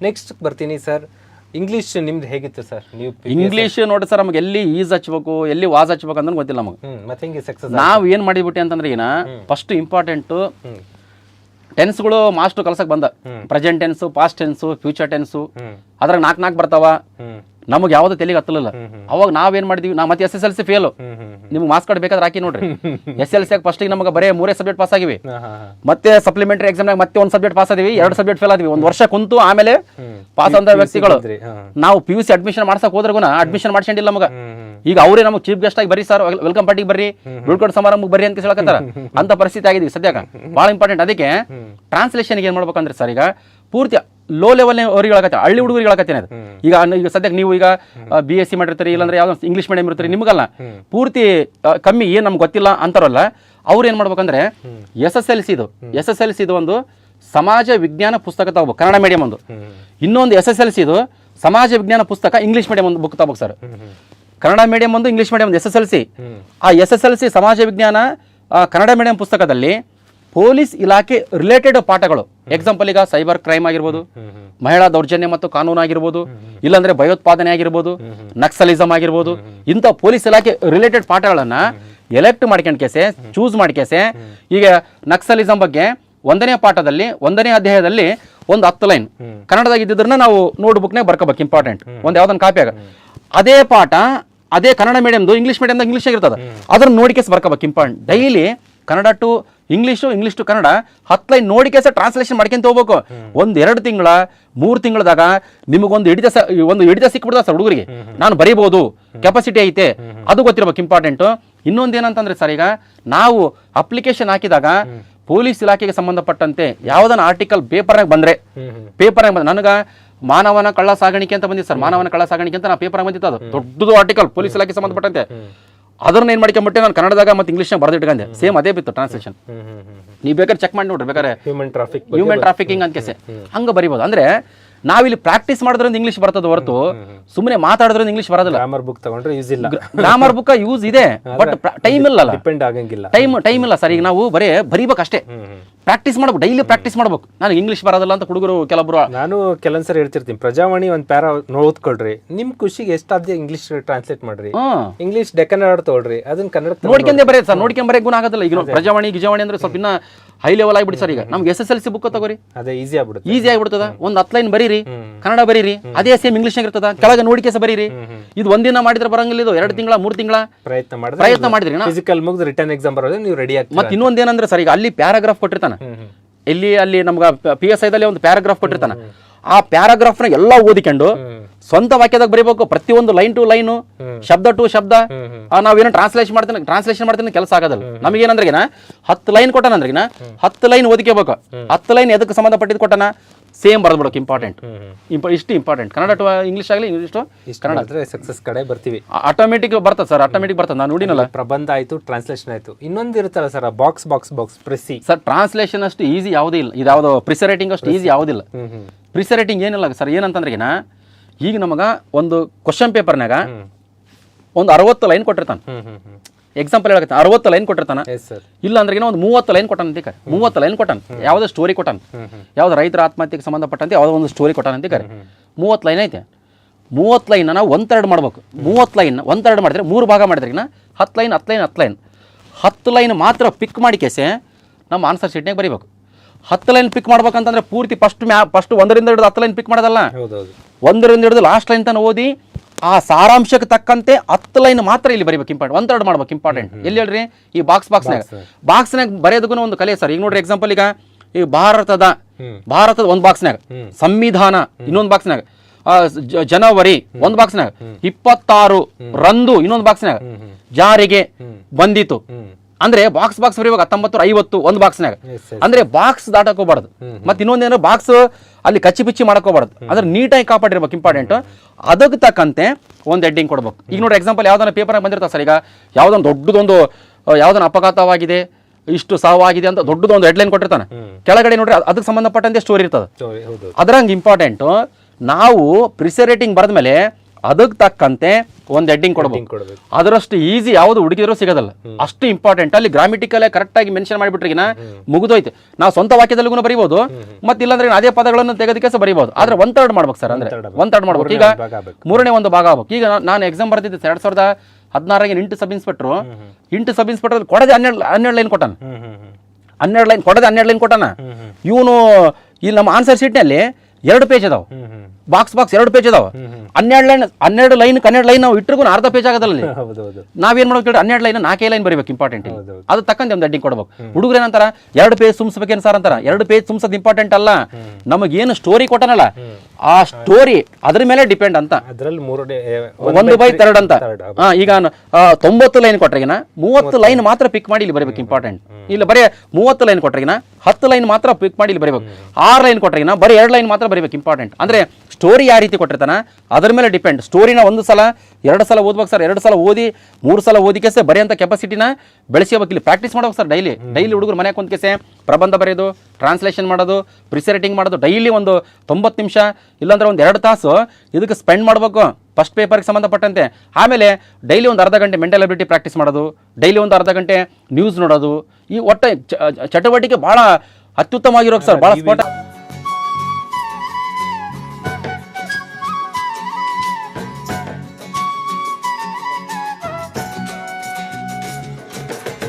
Next ಬರ್ತೀನಿ sir English ನಿಮ್ದು ಹೇಗಿತ್ತು ಸರ್ ನೀವು ಇಂಗ್ಲೀಷ್ ನೋಡಿ ಸರ್ ನಮಗೆ ಎಲ್ಲಿ ಈಸ್ ಹಚ್ಬೇಕು ಎಲ್ಲಿ ವಾಸ್ ಹಚ್ಬೇಕು ಅಂದ್ರೆ ಗೊತ್ತಿಲ್ಲ ನಮಗೆ. ಹ್ಮ್ ಮತ್ತೆ ಹೆಂಗೆ ಸಕ್ಸಸ್ ನಾವು ಏನು ಮಾಡಿಬಿಟ್ಟೆ ಅಂತಂದ್ರೆ ಏನ ಫಸ್ಟ್ ಇಂಪಾರ್ಟೆಂಟು ಟೆನ್ಸ್ಗಳು ಮಾಸ್ಟರ್ ಕಲ್ಸಕ್ಕೆ ಬಂದ. Present tense past tense future tense hmm. ಅದ್ರಾಗ ನಾಲ್ಕು ನಾಲ್ಕು ಬರ್ತಾವ. ಹ್ಮ್. ನಮಗೆ ಯಾವ್ದು ತೆಲಿಗೆ ಹತ್ತಲಿಲ್ಲ. ಅವಾಗ ನಾವೇನ್ ಮಾಡಿದ್ವಿ? ನಾ ಮತ್ತೆ S S L C fail ನಿಮ್ಗೆ ಮಾರ್ಕ್ಸ್ ಕಾರ್ಡ್ ಬೇಕಾದ್ರೆ ಹಾಕಿ ನೋಡ್ರಿ. ಎಸ್ ಎಲ್ ಸಿ ಫಸ್ಟಿಗೆ ನಮಗೆ ಬರೀ ಮೂರೇ ಸಬ್ಜೆಕ್ಟ್ ಪಾಸ್ ಆಗಿವಿ. ಮತ್ತೆ ಸಪ್ಲಿಮೆಂಟರಿ ಎಕ್ಸಾಮ್ನಾಗ ಮತ್ತೆ ಒಂದು ಸಬ್ಜೆಕ್ಟ್ ಪಾಸ್ ಆದಿವಿ ಎರಡು ಸಬ್ಜೆಕ್ಟ್ ಫೇಲ್ ಆದ್ವಿ. ಒಂದು ವರ್ಷ ಕುಂತು ಆಮೇಲೆ ಪಾಸ್ ಅಂತ ವ್ಯಕ್ತಿಗಳು. ನಾವು ಪಿ ಯು ಸಿ ಅಡ್ಮಿಷನ್ ಮಾಡ್ಸಕ್ ಹೋದ್ರಗುನ ಅಡ್ಮಿಷನ್ ಮಾಡ್ಸಂಡಿಲ್ಲ ನಮಗ. ಈಗ ಅವರೇ ನಮಗೆ ಚೀಫ್ ಗೆಸ್ಟ್ ಆಗಿ ಬರ್ರಿ ಸರ್ ವೆಲ್ಕಮ್ ಪಾರ್ಟಿಗೆ ಬರ್ರಿ ಬೀಳ್ಕೊಡ್ ಸಮಾರಂಭಕ್ಕೆ ಬರ್ರಿ ಅಂತ ಹೇಳಕತ್ತಾರ ಅಂತ ಪರಿಸ್ಥಿತಿ ಆಗಿದ್ವಿ ಸದ್ಯಕ್ಕೆ. ಭಾಳ ಇಂಪಾರ್ಟೆಂಟ್ ಅದಕ್ಕೆ ಟ್ರಾನ್ಸ್ಲೇಷನ್ಗೆ ಏನು ಮಾಡ್ಬೇಕಂದ್ರೆ ಸರ್ ಈಗ ಪೂರ್ತಿ ಲೋ ಲೆವೆಲ್ ಅವ್ರಿಗೆ ಹೇಳಕತ್ತೆ ಹಳ್ಳಿ ಹುಡುಗರಿಗೆ ಹೇಳಕತ್ತೇನೆ ಅದು. ಈಗ ಈಗ ಸದ್ಯಕ್ಕೆ ನೀವು ಈಗ ಬಿ ಎಸ್ ಸಿ ಮಾಡಿರ್ತೀರಿ ಇಲ್ಲಾಂದ್ರೆ ಯಾವ್ದೋ ಇಂಗ್ಲೀಷ್ ಮೀಡಿಯಂ ಇರ್ತೀರಿ ನಿಮಗಲ್ಲ. ಪೂರ್ತಿ ಕಮ್ಮಿ ಏನು ನಮ್ಗೆ ಗೊತ್ತಿಲ್ಲ ಅಂತಾರಲ್ಲ ಅವ್ರು ಏನು ಮಾಡ್ಬೇಕಂದ್ರೆ ಎಸ್ ಎಸ್ ಎಲ್ ಸಿದು ಎಸ್ ಎಸ್ ಎಲ್ ಸಿದು ಒಂದು ಸಮಾಜ ವಿಜ್ಞಾನ ಪುಸ್ತಕ ತಗೋಬೇಕು ಕನ್ನಡ ಮೀಡಿಯಂ ಒಂದು. ಇನ್ನೊಂದು ಎಸ್ ಎಸ್ ಎಲ್ ಸಿದು ಸಮಾಜ ವಿಜ್ಞಾನ ಪುಸ್ತಕ ಇಂಗ್ಲೀಷ್ ಮೀಡಿಯಂ ಒಂದು ಬುಕ್ ತಗೋಬೇಕು ಸರ್. ಕನ್ನಡ ಮೀಡಿಯಂ ಒಂದು ಇಂಗ್ಲೀಷ್ ಮೀಡಿಯಂ ಒಂದು ಎಸ್ ಎಸ್ ಎಲ್ ಸಿ ಆ ಎಸ್ ಎಸ್ ಎಲ್ ಸಿ ಸಮಾಜ ವಿಜ್ಞಾನ ಕನ್ನಡ ಮೀಡಿಯಂ ಪುಸ್ತಕದಲ್ಲಿ ಪೊಲೀಸ್ ಇಲಾಖೆ ರಿಲೇಟೆಡ್ ಪಾಠಗಳು. ಎಕ್ಸಾಂಪಲ್ ಈಗ ಸೈಬರ್ ಕ್ರೈಮ್ ಆಗಿರ್ಬೋದು ಮಹಿಳಾ ದೌರ್ಜನ್ಯ ಮತ್ತು ಕಾನೂನು ಆಗಿರ್ಬೋದು ಇಲ್ಲಾಂದ್ರೆ ಭಯೋತ್ಪಾದನೆ ಆಗಿರ್ಬೋದು ನಕ್ಸಲಿಸಮ್ ಆಗಿರ್ಬೋದು ಇಂಥ ಪೊಲೀಸ್ ಇಲಾಖೆ ರಿಲೇಟೆಡ್ ಪಾಠಗಳನ್ನ ಎಲೆಕ್ಟ್ ಮಾಡ್ಕೊಂಡ್ ಕೇಸೆ ಚೂಸ್ ಮಾಡ್ಕೇಸೆ ಈಗ ನಕ್ಸಲಿಸಮ್ ಬಗ್ಗೆ ಒಂದನೇ ಪಾಠದಲ್ಲಿ ಒಂದನೇ ಅಧ್ಯಾಯದಲ್ಲಿ ಒಂದು ಹತ್ತು ಲೈನ್ ಕನ್ನಡದಾಗ ಇದ್ದಿದ್ರನ್ನ ನಾವು ನೋಟ್ ಬುಕ್ನಾಗ ಬರ್ಕೋಬೇಕು ಇಂಪಾರ್ಟೆಂಟ್ ಒಂದು ಯಾವ್ದೊಂದು ಕಾಪಿ ಆಗ. ಅದೇ ಪಾಠ ಅದೇ ಕನ್ನಡ ಮೀಡಿಯಮ್ದು ಇಂಗ್ಲೀಷ್ ಮೀಡಿಯಮ್ದಾಗ ಇಂಗ್ಲೀಷ್ ಆಗಿರ್ತದೆ. ಅದನ್ನ ನೋಡಿಕೆಸ್ ಬರ್ಕೋಬೇಕು important daily Kannada to English English to Kannada ಹತ್ತು ಲೈನ್ ನೋಡಿಕೆಸ ಟ್ರಾನ್ಸ್ಲೇಷನ್ ಮಾಡ್ಕೊಂತ ಹೋಗ್ಬೇಕು. ಒಂದು ಎರಡು ತಿಂಗಳ ಮೂರು ತಿಂಗಳದಾಗ ನಿಮಗೊಂದು ಹಿಡಿತ ಸ ಒಂದು ಹಿಡಿತ ಸಿಕ್ಬಿಡ್ದ ಸರ್ ಹುಡುಗರಿಗೆ? ನಾನು ಬರೀಬೋದು. ಕೆಪಾಸಿಟಿ ಐತೆ. ಅದು ಗೊತ್ತಿರ್ಬೇಕು ಇಂಪಾರ್ಟೆಂಟ್ ಇನ್ನೊಂದು ಏನಂತಂದ್ರೆ ಸರ್ ಈಗ ನಾವು ಅಪ್ಲಿಕೇಶನ್ ಹಾಕಿದಾಗ ಪೊಲೀಸ್ ಇಲಾಖೆಗೆ ಸಂಬಂಧಪಟ್ಟಂತೆ ಯಾವ್ದನ್ನ ಆರ್ಟಿಕಲ್ ಪೇಪರ್ನಾಗ ಬಂದ್ರೆ ಪೇಪರ್ನಾಗ ಬಂದ ನನಗೆ ಮಾನವನ ಕಳ್ಳ ಸಾಗಾಣಿಕೆ ಅಂತ ಬಂದಿತ್ತು ಸರ್. ಮಾನವನ ಕಳ್ಳ ಸಾಗಾಣಿಕೆ ಅಂತ ನಾ ಪೇಪರ್ ಬಂದಿತ್ತು ಅದು. ದೊಡ್ಡದು ಆರ್ಟಿಕಲ್ ಪೊಲೀಸ್ ಇಲಾಖೆ ಸಂಬಂಧಪಟ್ಟಂತೆ. ಅದನ್ನ ಏನ್ ಮಾಡ್ಕೊಂಬಿಟ್ಟೆ ನಾನು ಕನ್ನಡದಾಗ ಮತ್ತೆ ಇಂಗ್ಲೀಷ್ನಾಗ ಬರ್ದಿಟ್ಕೊಂಡೆ. ಸೇಮ್ ಅದೇ ಬಿತ್ತು ಟ್ರಾನ್ಸ್ಲೇಷನ್ ನೀವು ಬೇಕಾದ್ರೆ ಚೆಕ್ ಮಾಡಿ ನೋಡ್ರಿ ಬೇಕಾದ್ರೆ ಹ್ಯೂಮನ್ ಟ್ರಾಫಿಕ್ ಹ್ಯೂಮನ್ ಟ್ರಾಫಿಕಿಂಗ್ ಅಂತ ಕೆಸೆ ಹಂಗ ಬರಿಬೋದು. ಅಂದ್ರೆ ನಾವಿಲ್ಲಿ ಪ್ರಾಕ್ಟೀಸ್ ಮಾಡೋದ್ರಿಂದ ಇಂಗ್ಲೀಷ್ ಬರ್ತದ ಹೊರತು. ಸುಮ್ಮನೆ ಮಾತಾಡಿದ್ರೆ ಇಂಗ್ಲೀಷ್ ಬರೋದಿಲ್ಲ. ಗ್ರಾಮರ್ ಬುಕ್ ತಗೊಂಡ್ರೆ ಯೂಸ್ ಇಲ್ಲ. ಗ್ರಾಮರ್ ಬುಕ್ ಯೂಸ್ ಇದೆ ಬಟ್ ಟೈಮ್ ಇಲ್ಲ ಡಿಪೆಂಡ್ ಆಗಂಗಿಲ್ಲ. ಟೈಮ್ ಟೈಮ್ ಇಲ್ಲ ಸರ್. ಈಗ ನಾವು ಬರೀ ಬರೀಬೇಕು ಅಷ್ಟೇ ಪ್ರಾಕ್ಟೀಸ್ ಮಾಡ್ಬೇಕು ಡೈಲಿ ಪ್ರಾಕ್ಟೀಸ್ ಮಾಡ್ಬೇಕು. ನಾನು ಇಂಗ್ಲೀಷ್ ಬರೋದಿಲ್ಲ ಅಂತ ಹುಡುಗರು ಕೆಲವೊಬ್ರು ನಾನು ಕೆಲವೊಂದ್ಸರಿ ಹೇಳ್ತಿರ್ತೀನಿ. ಪ್ರಜಾವಾಣಿ ಒಂದ್ ಪ್ಯಾರ ಓದ್ಕೊಳ್ರಿ ನಿಮ್ ಖುಷಿಗೆ ಎಷ್ಟಾದ್ಯ ಇಂಗ್ಲಿಷ್ ಟ್ರಾನ್ಸ್ಲೇಟ್ ಮಾಡ್ರಿ. ಇಂಗ್ಲೀಷ್ ಡೆಕನ್ ಆಡ್ ತಗೊಳ್ರಿ. ಅದನ್ನ ಕನ್ನಡ ನೋಡ್ಕೊಂಡೇ ಬರೀ ಸರ್. ನೋಡ್ಕೊಂಡ್ ಬರೀ ಗುಣ ಆಗೋದಿಲ್ಲ. ಈಗ ಪ್ರಜಾವಾಣಿ ಗಿಜಾವಾಣಿ ಅಂದ್ರೆ ಸ್ವಲ್ಪ ಇನ್ನ ಹೈ ಲೆವೆಲ್ ಆಗಿಬಿಡಿ ಸರ್ ಈಗ. ನಮ್ಗೆ S S L C book ತಗೋರಿ. ಅದೇ ಈಸಿ ಆಗ್ಬಿಡುತ್ತೆ. ಈಸಿ ಆಗ್ಬಿಡ್ತದ. ಒಂದ್ ಹತ್ತು ಲೈನ್ ಬರೀರಿ ಕನ್ನಡ ಬರೀರಿ ಅದೇ ಸೇಮ್ ಇಂಗ್ಲೀಷ್ ಇರ್ತದ. ಕೆಳಗೆ ನೋಡಿಕೆಸ ಬರೀರಿ. ಇದು ಒಂದಿನ ಮಾಡಿದ್ರೆ ಬರಂಗಿಲ್ಲ ಇದು ಎರಡು ತಿಂಗಳ ಮೂರು ತಿಂಗಳ. ಪ್ರಯತ್ನ ಮಾಡಿ ಪ್ರಯತ್ನ ಮಾಡಿದ್ರಿ ಫಿಸಿಕಲ್ ಮುಗಿದು ರಿಟರ್ನ್ ಎಕ್ಸಾಮ್ ಬರೋದ್ರೆ ನೀವು ರೆಡಿ ಆಗ್ತೀರಾ ಮತ್ತೆ ಇನ್ನೊಂದು ಏನಂದ್ರೆ ಸರ್ ಈಗ ಅಲ್ಲಿ ಪ್ಯಾರಾಗ್ರಾಫ್ ಕೊಟ್ಟಿರ್ತಾನೆ. ಇಲ್ಲಿ ಅಲ್ಲಿ ನಮ್ಗೆ ಪಿ ಎಸ್ ಐದಲ್ಲಿ ಒಂದು ಪ್ಯಾರಾಗ್ರಾಫ್ ಕೊಟ್ಟಿರ್ತಾನೆ. ಆ ಪ್ಯಾರಾಗ್ರಾಫ್ನ ಎಲ್ಲ ಓದಿಕೊಂಡು ಸ್ವಂತ ವಾಕ್ಯದಾಗ ಬರೀಬೇಕು. ಪ್ರತಿಯೊಂದು ಲೈನ್ ಟು ಲೈನು ಶಬ್ದ ಟು ಶಬ್ದ ನಾವೇನೋ ಟ್ರಾನ್ಸ್ಲೇಷನ್ ಮಾಡ್ತೀನಿ ಟ್ರಾನ್ಸ್ಲೇಷನ್ ಮಾಡ್ತೀನಿ ಕೆಲಸ ಆಗೋದಲ್ಲ. ನಮಗೇನಂದ್ರೆ ಏನ ಹತ್ತು ಲೈನ್ ಕೊಟ್ಟಾನಂದ್ರೆ ಏನ ಹತ್ತು ಲೈನ್ ಓದಿಕೋಬೇಕು ಹತ್ತು ಲೈನ್ ಎದಕ್ಕೆ ಸಂಬಂಧಪಟ್ಟಿದ್ದು ಕೊಟ್ಟನ? ಸೇಮ್ ಬರೆದ್ಬಿಡೋಕೆ ಇಂಪಾರ್ಟೆಂಟ್ ಇಂಪ ಇಷ್ಟು ಇಂಪಾರ್ಟೆಂಟ್ ಕನ್ನಡ ಟು ಇಂಗ್ಲೀಷ್ ಆಗಲಿ ಇಂಗ್ಲೀಷ್ ಮಾಡಿದ್ರೆ ಸಕ್ಸಸ್ ಕಡೆ ಬರ್ತೀವಿ. ಆಟೋಮೆಟಿಕ್ ಬರ್ತದೆ ಸರ್ ಆಟೋಮೆಟಿಕ್ ಬರ್ತದೆ. ನಾನು ನೋಡಿನಲ್ಲ. ಪ್ರಬಂಧ ಆಯ್ತು ಟ್ರಾನ್ಸ್ಲೇಷನ್ ಆಯ್ತು. ಇನ್ನೊಂದು ಇರುತ್ತಲ್ಲ sir box box box precis sir translation ಅಷ್ಟು ಈಸಿ ಯಾವುದೇ ಇಲ್ಲ. ಇದು ಯಾವುದು ಪ್ರಿಸರೇಟಿಂಗ್ ಅಷ್ಟು ಈಸಿ ಯಾವುದಿಲ್ಲ. ಹ್ಮ್ ರೇಟಿಂಗ್ ಏನಿಲ್ಲ ಸರ್ ಏನಂತಂದ್ರೆ ಏನ ಈಗ ನಮಗ ಒಂದು ಕ್ವಶನ್ ಪೇಪರ್ನಾಗ ಒಂದು ಅರವತ್ತು ಲೈನ್ ಕೊಟ್ಟಿರ್ತಾನೆ. ಎಕ್ಸಾಂಪಲ್ ಹೇಳಕತ್ತ ಅರವತ್ತು ಲೈನ್ ಕೊಟ್ಟಿರ್ತಾನ. ಇಲ್ಲ ಅಂದ್ರೆ ಏನೋ ಒಂದು ಮೂವತ್ತು ಲೈನ್ ಕೊಟ್ಟಾನ ಅಂತಿಕ ಮೂವತ್ತು ಲೈನ್ ಕೊಟ್ಟಾನ. ಯಾವುದೋ ಸ್ಟೋರಿ ಕೊಟ್ಟಾನ. ಯಾವ್ದು ರೈತರ ಆತ್ಮಹತ್ಯೆಗೆ ಸಂಬಂಧಪಟ್ಟಂತೆ ಯಾವುದೋ ಒಂದು ಸ್ಟೋರಿ ಕೊಟ್ಟಾನ ಅಂತಿಕಾರೆ ಮೂವತ್ತು ಲೈನ್ ಐತೆ. ಮೂವತ್ತು ಲೈನ್ ನಾವು ಒಂದು ತರ್ಡ್ ಮಾಡ್ಬೇಕು. ಮೂವತ್ತು ಲೈನ್ ಒಂದು ತರ್ಡ್ ಮಾಡಿದ್ರೆ ಮೂರು ಭಾಗ ಮಾಡಿದ್ರೆ ಇನ್ನ ಹತ್ತು ಲೈನ್ ಹತ್ತು ಲೈನ್ ಹತ್ತು ಲೈನ್ ಹತ್ತು ಲೈನ್ ಮಾತ್ರ ಪಿಕ್ ಮಾಡಿ ಕೇಸೆ ನಮ್ಮ ಆನ್ಸರ್ ಶೀಟ್ನಾಗ ಬರೀಬೇಕು. ಹತ್ತು ಲೈನ್ ಪಿಕ್ ಮಾಡ್ಬೇಕಂತಂದ್ರೆ ಪೂರ್ತಿ ಫಸ್ಟ್ ಮ್ಯಾ ಫಸ್ಟ್ ಒಂದರಿಂದ ಹಿಡಿದು ಹತ್ತು ಲೈನ್ ಪಿಕ್ ಮಾಡೋದಲ್ಲ? ಒಂದರಿಂದ ಹಿಡಿದು ಲಾಸ್ಟ್ ಲೈನ್ ತನಕ ಓದಿ ಆ ಸಾರಾಂಶಕ್ಕೆ ತಕ್ಕಂತೆ ಹತ್ತು ಲೈನ್ ಮಾತ್ರ ಇಲ್ಲಿ ಬರೀಬೇಕು ಇಂಪಾರ್ಟೆಂಟ್ ಒಂದ್ ತರ್ಡ್ ಮಾಡ್ಬೇಕು ಇಂಪಾರ್ಟೆಂಟ್ ಎಲ್ಲಿ ಹೇಳ್ರಿ? ಈ ಬಾಕ್ಸ್ ಬಾಕ್ಸ್ನಾಗ ಬಾಕ್ಸ್ನಾಗ ಬರೆಯೋದಕ್ಕೂ ಒಂದು ಕಲೆ ಸರ್. ಈಗ ನೋಡ್ರಿ ಎಕ್ಸಾಂಪಲ್ ಈಗ ಈ ಭಾರತದ ಭಾರತದ ಒಂದು ಬಾಕ್ಸ್ನಾಗ ಸಂವಿಧಾನ ಇನ್ನೊಂದು ಬಾಕ್ಸ್ನಾಗ ಜನವರಿ ಒಂದು ಬಾಕ್ಸ್ನಾಗ ಇಪ್ಪತ್ತಾರು ರಂದು ಇನ್ನೊಂದು ಬಾಕ್ಸ್ನಾಗ ಜಾರಿಗೆ ಬಂದಿತು. ಅಂದ್ರೆ ಬಾಕ್ಸ್ ಬಾಕ್ಸ್ ಬರೀಬೇಕು ಹತ್ತೊಂಬತ್ತು ಐವತ್ತು ಒಂದು ಬಾಕ್ಸ್ನಾಗ. ಅಂದ್ರೆ ಬಾಕ್ಸ್ ದಾಟಕೋಬಾರ್ದು ಮತ್ತೆ ಇನ್ನೊಂದೇನೋ ಬಾಕ್ಸ್ ಅಲ್ಲಿ ಕಚ್ಚಿ ಪಿಚ್ಚಿ ಮಾಡ್ಕೋಬಾರ್ದು ಅಂದ್ರೆ ನೀಟಾಗಿ ಕಾಪಾಡಿರ್ಬೇಕು ಇಂಪಾರ್ಟೆಂಟ್ ಅದಕ್ಕೆ ತಕ್ಕಂತೆ ಒಂದು ಹೆಡ್ಡಿಂಗ್ ಕೊಡ್ಬೇಕು. ಈಗ ನೋಡಿ ಎಕ್ಸಾಂಪಲ್ ಯಾವ್ದಾನ ಪೇಪರ್ ಬಂದಿರ್ತಾರೆ ಸರ್ ಈಗ. ಯಾವ್ದೊಂದು ದೊಡ್ಡದೊಂದು ಯಾವ್ದೊಂದು ಅಪಘಾತವಾಗಿದೆ ಇಷ್ಟು ಸಾವಾಗಿದೆ ಅಂತ ದೊಡ್ಡದೊಂದು ಹೆಡ್ಲೈನ್ ಕೊಟ್ಟಿರ್ತಾನೆ. ಕೆಳಗಡೆ ನೋಡ್ರಿ ಅದ್- ಅದಕ್ಕೆ ಸಂಬಂಧಪಟ್ಟಂತೆ ಸ್ಟೋರಿ ಇರ್ತದೆ. ಅದ್ರಂಗೆ ಇಂಪಾರ್ಟೆಂಟು ನಾವು ಪ್ರಿಸರೇಟಿಂಗ್ ಬರೆದ್ಮೇಲೆ ಅದಕ್ಕೆ ತಕ್ಕಂತೆ ಒಂದು ಹೆಡ್ಡಿಂಗ್ ಕೊಡ್ಬೇಕು. ಅದರಷ್ಟು ಈಸಿ ಯಾವುದು ಹುಡುಕಿದ್ರು ಸಿಗೋದಲ್ಲ. ಅಷ್ಟು ಇಂಪಾರ್ಟೆಂಟ್ ಅಲ್ಲಿ ಗ್ರಾಮಿಟಿಕಲ್ ಕರೆಕ್ಟ್ ಆಗಿ ಮೆನ್ಷನ್ ಮಾಡಿಬಿಟ್ರಿಗಿನ ಮುಗಿದೋಯ್ತು. ನಾವು ಸ್ವಂತ ವಾಕ್ಯದಲ್ಲಿಗೂ ಬರೀಬಹುದು ಮತ್ತೆ ಇಲ್ಲಾಂದ್ರೆ ಅದೇ ಪದಗಳನ್ನು ತೆಗೆದಕ್ಕೆ ಸಹ ಬರೀಬಹುದು ಆದ್ರೆ ಒನ್ ತರ್ಡ್ ಮಾಡ್ಬೇಕು ಸರ್ ಅಂದ್ರೆ. ಒನ್ ತರ್ಡ್ ಮಾಡ್ಬೇಕು. ಈಗ ಮೂರನೇ ಒಂದು ಭಾಗ ಆಗ್ಬೇಕು. ಈಗ ನಾನು ಎಕ್ಸಾಮ್ ಬರ್ತಿದ್ದೆ ಎರಡ್ ಸಾವಿರದ ಹದಿನಾರಾಗಿನ into sub inspector into sub inspector ಕೊಡದೆ ಹನ್ನೆರಡು ಹನ್ನೆರಡು ಲೈನ್ ಕೊಟ್ಟಾನ. ಹನ್ನೆರಡು ಲೈನ್ ಕೊಡದೆ ಹನ್ನೆರಡು ಲೈನ್ ಕೊಟ್ಟಾನ. ಇವನು ಇಲ್ಲಿ ನಮ್ಮ ಆನ್ಸರ್ ಶೀಟ್ನಲ್ಲಿ ಎರಡು ಪೇಜ್ ಅದಾವ. ಬಾಕ್ಸ್ ಬಾಕ್ಸ್ ಎರಡು ಪೇಜ್ ಅದಾವ ಹನ್ನೆರಡು ಲೈನ್ ಹನ್ನೆರಡು ಲೈನ್ ಹನ್ನೆರಡು ಲೈನ್ ನಾವು ಇಟ್ಟರು ಅರ್ಧ ಪೇಜ್ ಆಗೋದಲ್ಲ ನಾವೇನ್ ಮಾಡ್ಬೇಕು ಹೇಳಿ ಹನ್ನೆರಡು ಲೈನ್ ನಾಲ್ಕೇ ಲೈನ್ ಬರೀಬೇಕು ಇಂಪಾರ್ಟೆಂಟ್. ಅದು ತಕ್ಕಂತೆ ಒಂದು ಅಡ್ಡಿಂಗ್ ಕೊಡ್ಬೇಕು. ಹುಡುಗರು ಏನಂತಾರ ಎರಡು ಪೇಜ್ ತುಂಬಿಸ್ಬೇಕೇನು ಸರ್ ಅಂತಾರ? ಎರಡು ಪೇಜ್ ತುಂಬಿಸೋದು ಇಂಪಾರ್ಟೆಂಟ್ ಅಲ್ಲ. ನಮಗೇನು ಸ್ಟೋರಿ ಕೊಟ್ಟನಲ್ಲ ಆ ಸ್ಟೋರಿ ಅದ್ರ ಮೇಲೆ ಡಿಪೆಂಡ್ ಅಂತ. ಒಂದು ಬೈ ತರ್ಡ್ ಅಂತ. ಈಗ ತೊಂಬತ್ತು ಲೈನ್ ಕೊಟ್ರೆಗಿನ ಮೂವತ್ತು ಲೈನ್ ಮಾತ್ರ ಪಿಕ್ ಮಾಡಿ ಇಲ್ಲಿ ಬರಬೇಕು ಇಂಪಾರ್ಟೆಂಟ್ ಇಲ್ಲಿ ಬರೀ ಮೂವತ್ತು ಲೈನ್ ಕೊಟ್ರಗಿನ ಹತ್ತು ಲೈನ್ ಮಾತ್ರ ಪಿಕ್ ಮಾಡಿ ಇಲ್ಲಿ ಬರಬೇಕು. ಆರು ಲೈನ್ ಕೊಟ್ರೆಗಿನ ಬರೀ ಎರಡು ಲೈನ್ ಮಾತ್ರ ಬರಬೇಕು ಇಂಪಾರ್ಟೆಂಟ್ ಅಂದ್ರೆ ಸ್ಟೋರಿ ಯಾವ ರೀತಿ ಕೊಟ್ಟಿರ್ತಾನೆ? ಅದರ ಮೇಲೆ ಡಿಪೆಂಡ್ ಸ್ಟೋರಿನ ಒಂದು ಸಲ ಎರಡು ಸಲ ಓದ್ಬೇಕು ಸರ್ ಎರಡು ಸಲ ಓದಿ ಮೂರು ಸಲ ಓದಿಕೆ ಸರ್ ಬರೆಯಂಥ ಕೆಪಾಸಿಟಿನ ಇಲ್ಲಿ ಪ್ರಾಕ್ಟೀಸ್ ಮಾಡ್ಬೇಕು ಸರ್ ಡೈಲಿ ಡೈಲಿ ಹುಡುಗರು ಮನೆ ಕುಂತ್ಕೆಸೆ ಪ್ರಬಂಧ ಬರೆಯೋದು ಟ್ರಾನ್ಸ್ಲೇಷನ್ ಮಾಡೋದು ಪ್ರಿಸರೇಟಿಂಗ್ ಮಾಡೋದು ಡೈಲಿ ಒಂದು ತೊಂಬತ್ತು ನಿಮಿಷ ಇಲ್ಲಾಂದ್ರೆ ಒಂದು ಎರಡು ತಾಸು ಇದಕ್ಕೆ ಸ್ಪೆಂಡ್ ಮಾಡಬೇಕು. ಫಸ್ಟ್ ಪೇಪರ್ಗೆ ಸಂಬಂಧಪಟ್ಟಂತೆ. ಆಮೇಲೆ ಡೈಲಿ ಒಂದು ಅರ್ಧ ಗಂಟೆ ಮೆಂಟಲ್ ಅಬಿಲಿಟಿ ಪ್ರಾಕ್ಟೀಸ್ ಮಾಡೋದು ಡೈಲಿ ಒಂದು ಅರ್ಧ ಗಂಟೆ ನ್ಯೂಸ್ ನೋಡೋದು. ಈ ಒಟ್ಟು ಚಟುವಟಿಕೆ ಭಾಳ ಅತ್ಯುತ್ತಮವಾಗಿರೋ ಸರ್ ಭಾಳ ಸ್ಫೋಟ